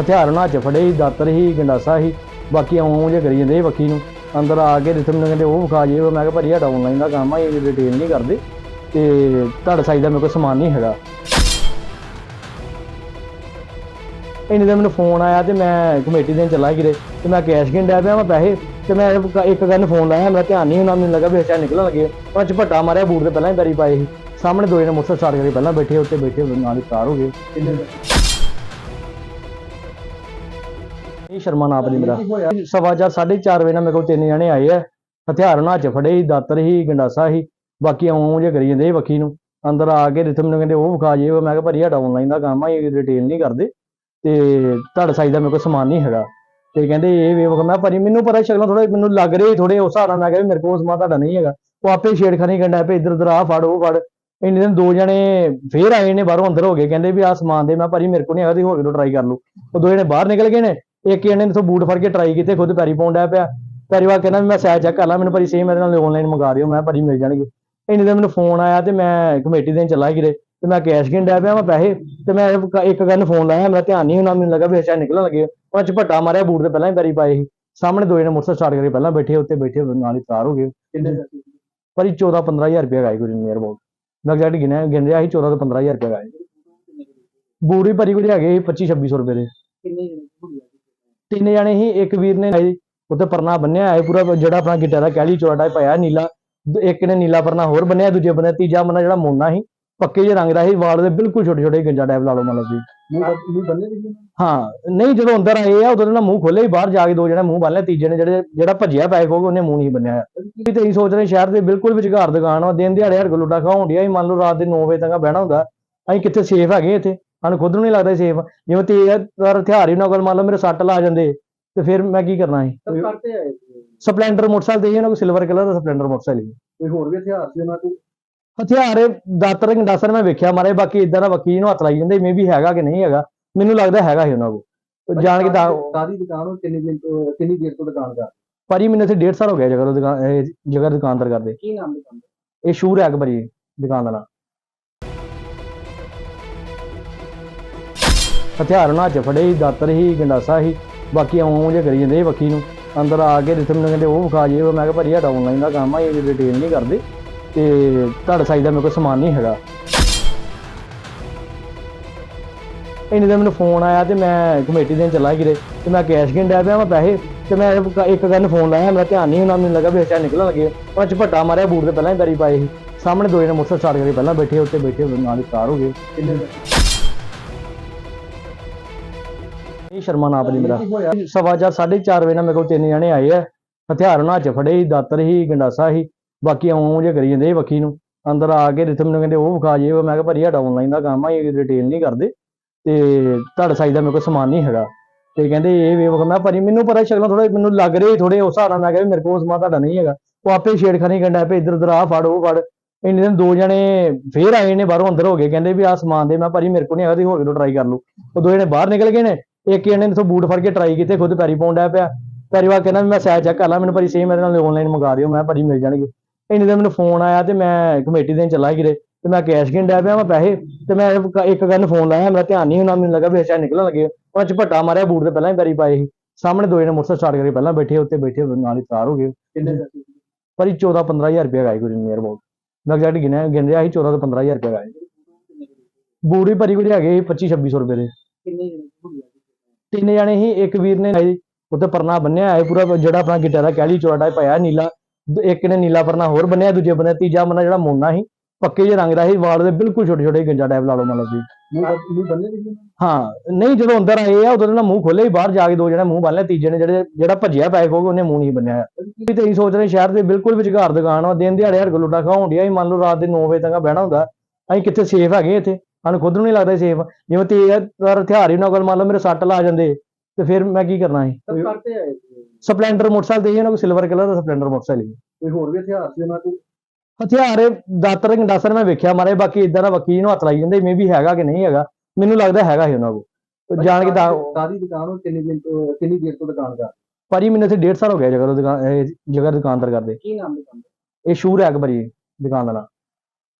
ਹਥਿਆਰ ਉਹਨਾਂ 'ਚ ਫੜੇ ਸੀ, ਦਾਤਰ ਸੀ, ਗੰਡਾਸਾ ਸੀ, ਬਾਕੀ ਆਉਂ ਜੇ ਕਰੀ ਜਾਂਦੇ ਸੀ ਵੱਖੀ ਨੂੰ। ਅੰਦਰ ਆ ਕੇ ਰਿਥਮ ਨੂੰ ਕਹਿੰਦੇ, ਉਹ ਵਿਖਾ ਜੇ, ਮੈਂ ਕਿਹਾ ਭਾਜੀ, ਸਾਡਾ ਆਨਲਾਈਨ ਦਾ ਕੰਮ ਆ, ਇਹ ਡਿਟੇਲ ਨਹੀਂ ਕਰਦੇ ਤੇ ਤੁਹਾਡੇ ਸਾਈਜ਼ ਦਾ ਮੇਰੇ ਕੋਲ ਸਮਾਨ ਨਹੀਂ ਹੈਗਾ। ਇੰਨੇ ਦਿਨ ਮੈਨੂੰ ਫੋਨ ਆਇਆ ਤੇ ਮੈਂ ਕਮੇਟੀ ਦੇਣ ਚਲਾ ਕਿਰੇ ਤੇ ਮੈਂ ਕੈਸ਼ ਗਿਣ ਡਿਆ ਪਿਆ ਮੈਂ ਪੈਸੇ ਤੇ ਮੈਂ ਇੱਕ ਗੱਲ ਫੋਨ ਲਾਇਆ, ਮੇਰਾ ਧਿਆਨ ਨਹੀਂ ਹੋਣਾ ਮੈਨੂੰ ਲੱਗਾ ਵੀ ਅੱਛਾ ਨਿਕਲਣ ਲੱਗੇ। ਉਹ ਝਪੱਟਾ ਮਾਰਿਆ, ਬੂਟ ਦੇ ਪਹਿਲਾਂ ਹੀ ਬੈਰੀ ਪਾਏ ਸੀ। ਸਾਹਮਣੇ ਦੋ ਜਣੇ ਮੋਟਰਸਾਈਕਲ ਸਟਾਰਟ ਕਰੀ ਪਹਿਲਾਂ ਬੈਠੇ ਉੱਤੇ ਬੈਠੇ, ਨਾਲ ਹੀ ਕਾਰ ਹੋ ਗਏ। ਇਹ ਸ਼ਰਮਾ ਨਾਮ ਨਹੀਂ ਮੇਰਾ ਸਵਾ ਚਾਰ ਸਾਢੇ ਚਾਰ ਵਜੇ ਨਾਲ ਮੇਰੇ ਕੋਲ ਤਿੰਨ ਜਣੇ ਆਏ ਆ। ਹਥਿਆਰ ਉਹਨਾਂ 'ਚ ਫੜੇ ਸੀ ਦਾਤਰ ਸੀ ਗੰਡਾਸਾ ਸੀ। ਬਾਕੀ ਆਉਂ ਜੇ ਕਰੀ ਜਾਂਦੇ ਵੱਖੀ ਨੂੰ। ਅੰਦਰ ਆ ਕੇ ਰਿਥਮ ਨੂੰ ਕਹਿੰਦੇ ਉਹ ਵਿਖਾ ਜੇ ਮੈਂ ਕਿਹਾ ਭਾਜੀ ਸਾਡਾ ਆਨਲਾਈਨ ਦਾ ਕੰਮ ਆ ਇਹ ਡਿਟੇਲ ਨਹੀਂ ਕਰਦੇ। ਤੇ ਤੁਹਾਡਾ ਸਾਈਜ਼ ਦਾ ਮੇਰੇ ਕੋਲ ਸਮਾਨ ਨਹੀਂ ਹੈਗਾ। ਤੇ ਕਹਿੰਦੇ ਇਹ ਵੇ ਮੈਂ ਭਾਜੀ ਮੈਨੂੰ ਪਤਾ ਸ਼ਕਲਾਂ ਥੋੜਾ ਮੈਨੂੰ ਲੱਗ ਰਹੀ ਥੋੜੇ ਉਸ ਨਾਲ ਮੈਂ ਕਿਹਾ ਮੇਰੇ ਕੋਲ ਸਮਾਨ ਤੁਹਾਡਾ ਨਹੀਂ ਹੈਗਾ। ਉਹ ਆਪੇ ਛੇੜਖਾਨੀ ਕੰਡਾ ਪਏ ਇੱਧਰ ਉੱਧਰ ਆ ਫੜ ਉਹ ਫੜ। ਇੰਨੇ ਦਿਨ ਦੋ ਜਣੇ ਫੇਰ ਆਏ ਨੇ ਬਾਹਰੋਂ ਅੰਦਰ ਹੋ ਗਏ। ਕਹਿੰਦੇ ਵੀ ਆਹ ਸਮਾਨ ਦੇ ਮੈਂ ਭਾਜੀ ਮੇਰੇ ਕੋਲ ਨਹੀਂ ਹੈਗਾ ਤੁਸੀਂ ਹੋਰ ਕਿਤੋਂ ਟਰਾਈ ਕਰ ਲਓ। ਉਹ ਦੋ ਜਣੇ ਬਾਹਰ ਨਿਕਲ ਗਏ ਨੇ। ਇੱਕ ਜਣੇ ਨੇ ਤੋਂ ਬੂਟ ਫੜ ਕੇ ਟਰਾਈ ਕੀਤੇ ਖੁਦ ਪੈਰੀ ਪਾਉਣ ਡਿਆ ਪਿਆ। ਪੈਰੀ ਵਾ ਕਹਿੰਦਾ ਮੈਂ ਸਾਈਜ਼ ਚੈੱਕ ਕਰ ਲਾਂ ਮੈਨੂੰ ਭਾਜੀ ਸੇਮ ਮੇਰੇ ਨਾਲ ਆਨਲਾਈਨ ਮੰਗਾ ਦਿਓ ਮੈਂ ਭਾਜੀ ਮਿਲ ਜਾਣਗੇ। ਇੰਨੇ ਦਿਨ ਮੈਨੂੰ ਫੋਨ ਆਇਆ ਤੇ ਮੈਂ ਕਮੇਟੀ ਦੇਣ ਚੱਲਾ ਕਿਰੇ ਤੇ ਮੈਂ ਕੈਸ਼ ਗਿਣ ਡਿਆ ਪਿਆ ਮੈਂ ਪੈਸੇ ਤੇ ਮੈਂ ਇੱਕ ਗੱਲ ਫੋਨ ਲਾਇਆ ਮੇਰਾ ਧਿਆਨ ਨਹੀਂ ਹੋਣਾ ਮੈਨੂੰ ਲੱਗਾ ਵੀ ਅੱਛਾ ਨਿਕਲਣ ਲੱਗੇ। ਉਹ ਝਪੱਟਾ ਮਾਰਿਆ ਬੂਟ ਦੇ ਪਹਿਲਾਂ ਹੀ ਪੈਰੀ ਪਾਏ ਸੀ। ਸਾਹਮਣੇ ਦੋ ਜਣੇ ਮੋਟਰਸਾਈਕਲ ਸਟਾਰਟ ਕਰੀ ਪਹਿਲਾਂ ਬੈਠੇ ਉੱਤੇ ਬੈਠੇ ਨਾਲ ਹੀ ਕਾਰ ਹੋ ਗਏ। ਭਾਜੀ 14 15000 ਰੁਪਏ ਗਾਈ ਕੋਈ ਨੀਅਰ ਅਬਾਊਟ ਮੈਂ ਐਗਜ਼ੈਕਟ ਗਿਣਿਆ ਗਿਣ ਰਿਹਾ ਸੀ 14 ਤੋਂ 15000 ਰੁਪਏ ਗਾਏ ਬੂਟ ਵੀ ਭਾਜੀ ਕੋਈ ਹੈਗੇ 25 2600 ਰੁਪਏ ਦੇ। ਤਿੰਨ ਜਣੇ ਹੀ ਇੱਕ ਵੀਰ ਨੇ ਉੱਤੇ ਪਰਨਾ ਬੰਨਿਆ ਹੈ ਪੂਰਾ ਜਿਹੜਾ ਆਪਣਾ ਗਿੱਟਾ ਦਾ ਕੈਲੀ ਚੋੜਾ ਪਾਇਆ ਨੀਲਾ ਇੱਕ ਨੇ ਨੀਲਾ ਪਰਨਾ ਹੋਰ ਬੰਨਿਆ ਦੂਜੇ ਬੰਨੇ ਤੀਜਾ ਬੰਨਾ ਜਿਹੜਾ ਮੋਨਾ ਸੀ ਪੱਕੇ ਜਿਹੇ ਰੰਗ ਦਾ ਸੀ ਵਾਲ ਦੇ ਬਿਲਕੁਲ ਛੋਟੇ ਛੋਟੇ ਗੰਜਾ ਟਾਈਪ ਲਾ ਲਓ ਮਤਲਬ ਜੀ। ਹਾਂ ਨਹੀਂ ਜਦੋਂ ਅੰਦਰ ਆਏ ਆ ਉਦੋਂ ਇਹਨਾਂ ਮੂੰਹ ਖੋਲੇ ਹੀ ਬਾਹਰ ਜਾ ਕੇ ਦੋ ਜਣੇ ਮੂੰਹ ਬੰਨ ਲਿਆ ਤੀਜੇ ਨੇ ਜਿਹੜੇ ਜਿਹੜਾ ਭੱਜਿਆ ਪੈ ਕੋਗੇ ਉਹਨੇ ਮੂੰਹ ਨਹੀਂ ਬੰਨਿਆ। ਵੀ ਤੇ ਅਸੀਂ ਸੋਚ ਰਹੇ ਸ਼ਹਿਰ ਦੇ ਬਿਲਕੁਲ ਵਿਚਕਾਰ ਦੁਕਾਨ ਆ ਦਿਨ ਦਿਹਾੜੇ ਹੜ ਲੁੱਟਾ ਖਾਉਣ ਡਿਆ ਮੰਨ ਲਓ ਰਾਤ ਦੇ 9 ਵਜੇ ਤੱਕ ਬਹਿਣਾ ਹੁੰਦਾ ਅਸੀਂ ਕਿੱਥੇ ਸੇਫ ਹੈਗੇ ਇੱਥੇ? ਸਾਨੂੰ ਖੁਦ ਨੂੰ ਨਹੀਂ ਲੱਗਦਾ ਸੇਫ ਜਿਵੇਂ ਤੇਜ਼ ਹਥਿਆਰ ਹੀ ਉਹਨਾਂ ਕੋਲ ਮੰਨ ਲਓ ਮੇਰੇ ਸੱਟ ਲਾ ਜਾਂਦੇ ਤੇ ਫਿਰ ਮੈਂ ਕੀ ਕਰਨਾ ਸੀ? ਕਰਤੇ ਆਏ ਸਪਲੈਂਡਰ ਮੋਟਰਸਾਈਕਲ ਦੇ ਉਹਨਾਂ ਕੋਲ ਸਿਲਵਰ ਕਲਰ ਦਾ ਸਪਲੈਂਡਰ ਮੋਟਰਸਾਈਕਲ ਸੀ। ਕੋਈ ਹੋਰ ਵੀ ਹਥਿਆਰ ਸੀ ਉਹਨਾਂ ਕੋਲ? ਹਥਿਆਰ ਦਾਤਰ ਗੰਡਾਸਰ ਮੈਂ ਵੇਖਿਆ ਮਾਰੇ ਬਾਕੀ ਇਦਾਂ ਦਾ ਵਕੀਲ ਨੂੰ ਹੱਥ ਲਾਈ ਜਾਂਦੇ ਮੇ ਵੀ ਹੈਗਾ ਕਿ ਨਹੀਂ ਹੈਗਾ। ਮੈਨੂੰ ਲੱਗਦਾ ਹੈਗਾ ਹੀ ਉਹਨਾਂ ਕੋਲ। ਜਾਣ ਕੇ ਤਾਂ ਕਾਦੀ ਦੁਕਾਨ ਉਹ ਕਿੰਨੀ ਦਿਨ ਤੋਂ ਕਿੰਨੀ ਦੇਰ ਤੋਂ ਦੁਕਾਨ ਕਰ ਭਾਜੀ ਮੈਨੂੰ ਇੱਥੇ 1.5 ਸਾਲ ਹੋ ਗਿਆ ਜਗਰ ਦੁਕਾਨ ਇਹ ਜਗਰ ਦੁਕਾਨਦਾਰ ਕਰਦੇ। ਕੀ ਨਾਮ ਦੁਕਾਨ ਇਹ ਸ਼ੂਰ ਹੈ ਭਾਜੀ ਦੁਕਾਨ ਦਾ ਨਾਂ ਹਥਿਆਰ ਉਹਨਾਂ 'ਚ ਫੜੇ ਸੀ, ਦਾਤਰ ਸੀ, ਗੰਡਾਸਾ ਸੀ, ਬਾਕੀ ਆਉਂ ਜੇ ਕਰੀ ਜਾਂਦੇ ਸੀ ਵੱਖੀ ਨੂੰ। ਅੰਦਰ ਆ ਕੇ ਰਿਥਮ ਨੂੰ ਕਹਿੰਦੇ ਉਹ ਵਿਖਾ ਜੇ, ਮੈਂ ਕਿਹਾ ਭਾਜੀ ਸਾਡਾ ਆਨਲਾਈਨ ਦਾ ਕੰਮ ਆ, ਇਹ ਡਿਟੇਲ ਨਹੀਂ ਕਰਦੇ, ਤੇ ਤੁਹਾਡੇ ਸਾਈਜ਼ ਦਾ ਮੇਰੇ ਕੋਲ ਸਮਾਨ ਨਹੀਂ ਹੈਗਾ। ਇੰਨੇ ਦਾ ਮੈਨੂੰ ਫੋਨ ਆਇਆ ਤੇ ਮੈਂ ਕਮੇਟੀ ਦੇਣ ਚਲਾ ਕਿਰੇ ਤੇ ਮੈਂ ਕੈਸ਼ ਗਿਣ ਡਿਆ ਪਿਆ ਮੈਂ ਪੈਸੇ, ਤੇ ਮੈਂ ਇੱਕ ਗੱਲ ਫੋਨ ਲਾਇਆ, ਮੇਰਾ ਧਿਆਨ ਨਹੀਂ ਹੋਣਾ ਮੈਨੂੰ ਲੱਗਾ ਵੀ ਅੱਛਾ ਨਿਕਲਣ ਲੱਗੇ। ਉਹ ਝਪੱਟਾ ਮਾਰਿਆ, ਬੂਟ ਦੇ ਪਹਿਲਾਂ ਹੀ ਬੈਰੀ ਪਾਏ ਸੀ। ਸਾਹਮਣੇ ਦੋ ਜਣੇ ਮੋਟਰਸਾਈਕਲ ਸਟਾਰਟ ਕਰੀ ਪਹਿਲਾਂ ਬੈਠੇ ਉੱਤੇ ਬੈਠੇ ਹੋਏ ਨਾਲ ਹੀ ਕਾਰ ਹੋ ਗਏ। ਇਹ ਸ਼ਰਮਾ ਨਾਮ ਨਹੀਂ ਮੇਰਾ ਸਵਾ ਚਾਰ ਸਾਢੇ ਚਾਰ ਵਜੇ ਨਾਲ ਮੇਰੇ ਕੋਲ ਤਿੰਨ ਜਣੇ ਆਏ ਆ। ਹਥਿਆਰ ਉਹਨਾਂ 'ਚ ਫੜੇ ਸੀ ਦਾਤਰ ਸੀ ਗੰਡਾਸਾ ਸੀ। ਬਾਕੀ ਆਉਂ ਜੇ ਕਰੀ ਜਾਂਦੇ ਵੱਖੀ ਨੂੰ। ਅੰਦਰ ਆ ਕੇ ਰਿਥਮ ਨੂੰ ਕਹਿੰਦੇ ਉਹ ਵਿਖਾ ਜੇ ਮੈਂ ਕਿਹਾ ਭਾਜੀ ਸਾਡਾ ਆਨਲਾਈਨ ਦਾ ਕੰਮ ਆ ਇਹ ਡਿਟੇਲ ਨਹੀਂ ਕਰਦੇ। ਤੇ ਤੁਹਾਡਾ ਸਾਈਜ਼ ਦਾ ਮੇਰੇ ਕੋਲ ਸਮਾਨ ਨਹੀਂ ਹੈਗਾ। ਤੇ ਕਹਿੰਦੇ ਇਹ ਵੇ ਮੈਂ ਭਾਜੀ ਮੈਨੂੰ ਪਤਾ ਸ਼ਕਲਾਂ ਥੋੜਾ ਮੈਨੂੰ ਲੱਗ ਰਹੀ ਥੋੜੇ ਉਸ ਨਾਲ ਮੈਂ ਕਿਹਾ ਮੇਰੇ ਕੋਲ ਸਮਾਨ ਤੁਹਾਡਾ ਨਹੀਂ ਹੈਗਾ। ਉਹ ਆਪੇ ਛੇੜਖਾਨੀ ਕੰਡਾ ਪਏ ਇੱਧਰ ਉੱਧਰ ਆ ਫੜ ਉਹ ਫੜ। ਇੰਨੇ ਦਿਨ ਦੋ ਜਣੇ ਫੇਰ ਆਏ ਨੇ ਬਾਹਰੋਂ ਅੰਦਰ ਹੋ ਗਏ। ਕਹਿੰਦੇ ਵੀ ਆਹ ਸਮਾਨ ਦੇ ਮੈਂ ਭਾਜੀ ਮੇਰੇ ਕੋਲ ਨਹੀਂ ਹੈਗਾ ਤੁਸੀਂ ਹੋਰ ਕਿਤੋਂ ਟਰਾਈ ਕਰ ਲਓ। ਉਹ ਦੋ ਜਣੇ ਬਾਹਰ ਨਿਕਲ ਗਏ ਨੇ। ਇੱਕ ਜਣੇ ਨੇ ਤੋਂ ਬੂਟ ਫੜ ਕੇ ਟਰਾਈ ਕੀਤੇ ਖੁਦ ਪੈਰੀ ਪਾਉਣ ਡਿਆ ਪਿਆ। ਪੈਰੀ ਵਾ ਕਹਿੰਦਾ ਮੈਂ ਸਾਈਜ਼ ਚੈੱਕ ਕਰ ਲਾਂ ਮੈਨੂੰ ਭਾਜੀ ਸੇਮ ਮੇਰੇ ਨਾਲ ਆਨਲਾਈਨ ਮੰਗਾ ਦਿਓ ਮੈਂ ਭਾਜੀ ਮਿਲ ਜਾਣਗੇ। ਇੰਨੇ ਦਿਨ ਮੈਨੂੰ ਫੋਨ ਆਇਆ ਤੇ ਮੈਂ ਕਮੇਟੀ ਦੇਣ ਚੱਲਾ ਕਿਰੇ ਤੇ ਮੈਂ ਕੈਸ਼ ਗਿਣ ਡਿਆ ਪਿਆ ਮੈਂ ਪੈਸੇ ਤੇ ਮੈਂ ਇੱਕ ਗੱਲ ਫੋਨ ਲਾਇਆ ਮੇਰਾ ਧਿਆਨ ਨਹੀਂ ਹੋਣਾ ਮੈਨੂੰ ਲੱਗਾ ਵੀ ਅੱਛਾ ਨਿਕਲਣ ਲੱਗੇ। ਉਹ ਝਪੱਟਾ ਮਾਰਿਆ ਬੂਟ ਦੇ ਪਹਿਲਾਂ ਹੀ ਪੈਰੀ ਪਾਏ ਸੀ। ਸਾਹਮਣੇ ਦੋ ਜਣੇ ਮੋਟਰਸਾਈਕਲ ਸਟਾਰਟ ਕਰੀ ਪਹਿਲਾਂ ਬੈਠੇ ਉੱਤੇ ਬੈਠੇ ਨਾਲ ਹੀ ਕਾਰ ਹੋ ਗਏ। ਦਾ? ਭਾਜੀ 14 15000 ਰੁਪਏ ਗਾਈ ਕੋਈ ਨੀਅਰ ਅਬਾਊਟ ਮੈਂ ਐਗਜ਼ੈਕਟ ਗਿਣਿਆ ਗਿਣ ਰਿਹਾ ਸੀ 14 ਤੋਂ 15000 ਰੁਪਏ ਗਾਏ ਵੀ ਭਾਜੀ ਕੋਈ ਹੈਗੇ 25 2600 ਰੁਪਏ ਦੇ। ਤਿੰਨ ਜਣੇ ਹੀ ਇੱਕ ਵੀਰ ਨੇ ਉੱਤੇ ਪਰਨਾ ਬੰਨਿਆ ਹੈ ਪੂਰਾ ਜਿਹੜਾ ਆਪਣਾ ਗਿੱਟਾ ਦਾ ਕੈਲੀ ਚੋੜਾ ਪਾਇਆ ਨੀਲਾ ਇੱਕ ਨੇ ਨੀਲਾ ਪਰਨਾ ਹੋਰ ਬੰਨਿਆ ਦੂਜੇ ਬੰਨੇ ਤੀਜਾ ਬੰਨਾ ਜਿਹੜਾ ਮੋਨਾ ਸੀ ਪੱਕੇ ਜਿਹੇ ਰੰਗ ਦਾ ਸੀ ਵਾਲ ਦੇ ਬਿਲਕੁਲ ਛੋਟੇ ਛੋਟੇ ਗੰਜਾ ਟਾਈਪ ਲਾ ਲਓ ਮਤਲਬ ਜੀ। ਹਾਂ ਨਹੀਂ ਜਦੋਂ ਅੰਦਰ ਆਏ ਆ ਉਦੋਂ ਇਹਨਾਂ ਮੂੰਹ ਖੋਲੇ ਹੀ ਬਾਹਰ ਜਾ ਕੇ ਦੋ ਜਣੇ ਮੂੰਹ ਬੰਨ ਲਿਆ ਤੀਜੇ ਨੇ ਜਿਹੜੇ ਜਿਹੜਾ ਭੱਜਿਆ ਪੈ ਕੋਗੇ ਉਹਨੇ ਮੂੰਹ ਨਹੀਂ ਬੰਨਿਆ। ਵੀ ਤੇ ਸੋਚ ਰਹੇ ਸ਼ਹਿਰ ਦੇ ਬਿਲਕੁਲ ਵਿਚਕਾਰ ਦੁਕਾਨ ਆ ਦਿਨ ਦਿਹਾੜੇ ਹੜ ਲੁੱਟਾ ਖਾਉਣ ਡਿਆ ਮੰਨ ਲਓ ਰਾਤ ਦੇ 9 ਵਜੇ ਤੱਕ ਬਹਿਣਾ ਹੁੰਦਾ ਅਸੀਂ ਕਿੱਥੇ ਸੇਫ ਹੈਗੇ ਇੱਥੇ? ਸਾਨੂੰ ਖੁਦ ਨੂੰ ਨਹੀਂ ਲੱਗਦਾ ਸੇਫ ਜਿਵੇਂ ਤੇਜ਼ ਹਥਿਆਰ ਹੀ ਉਹਨਾਂ ਕੋਲ ਮੰਨ ਲਓ ਮੇਰੇ ਸੱਟ ਲਾ ਜਾਂਦੇ ਤੇ ਫਿਰ ਮੈਂ ਕੀ ਕਰਨਾ ਸੀ? ਕਰਤੇ ਆਏ ਸੀ। ਸਪਲੈਂਡਰ ਮੋਟਰਸਾਈਕਲ ਦੇ ਉਹਨਾਂ ਕੋਲ ਸਿਲਵਰ ਕਲਰ ਦਾ ਸਪਲੈਂਡਰ ਮੋਟਰਸਾਈਕਲ ਸੀ ਕੋਈ ਹੋਰ ਵੀ ਹਥਿਆਰ ਸੀ ਉਹਨਾਂ ਕੋਲ ਹਥਿਆਰ ਇਹ ਦਾਤਰ ਗੰਡਾਸਰ ਮੈਂ ਵੇਖਿਆ ਮਾਰੇ ਬਾਕੀ ਇਦਾਂ ਦਾ ਵਕੀਲ ਨੂੰ ਹੱਥ ਲਾਈ ਜਾਂਦੇ ਮੇ ਵੀ ਹੈਗਾ ਕਿ ਨਹੀਂ ਹੈਗਾ। ਮੈਨੂੰ ਲੱਗਦਾ ਹੈਗਾ ਹੀ ਉਹਨਾਂ ਕੋਲ। ਜਾਣ ਕੇ ਤਾਂ ਕਾਦੀ ਦੁਕਾਨ ਉਹ ਕਿੰਨੀ ਦਿਨ ਤੋਂ ਕਿੰਨੀ ਦੇਰ ਤੋਂ ਦੁਕਾਨ ਕਰ ਭਾਜੀ ਮੈਨੂੰ ਇੱਥੇ 1.5 ਸਾਲ ਹੋ ਗਿਆ ਜਗਰ ਦੁਕਾਨ ਇਹ ਜਗਰ ਦੁਕਾਨਦਾਰ ਕਰਦੇ। ਕੀ ਨਾਮ ਦੁਕਾਨ ਇਹ ਸ਼ੂਰ ਹੈ ਭਾਜੀ ਦੁਕਾਨ ਦਾ ਨਾਂ।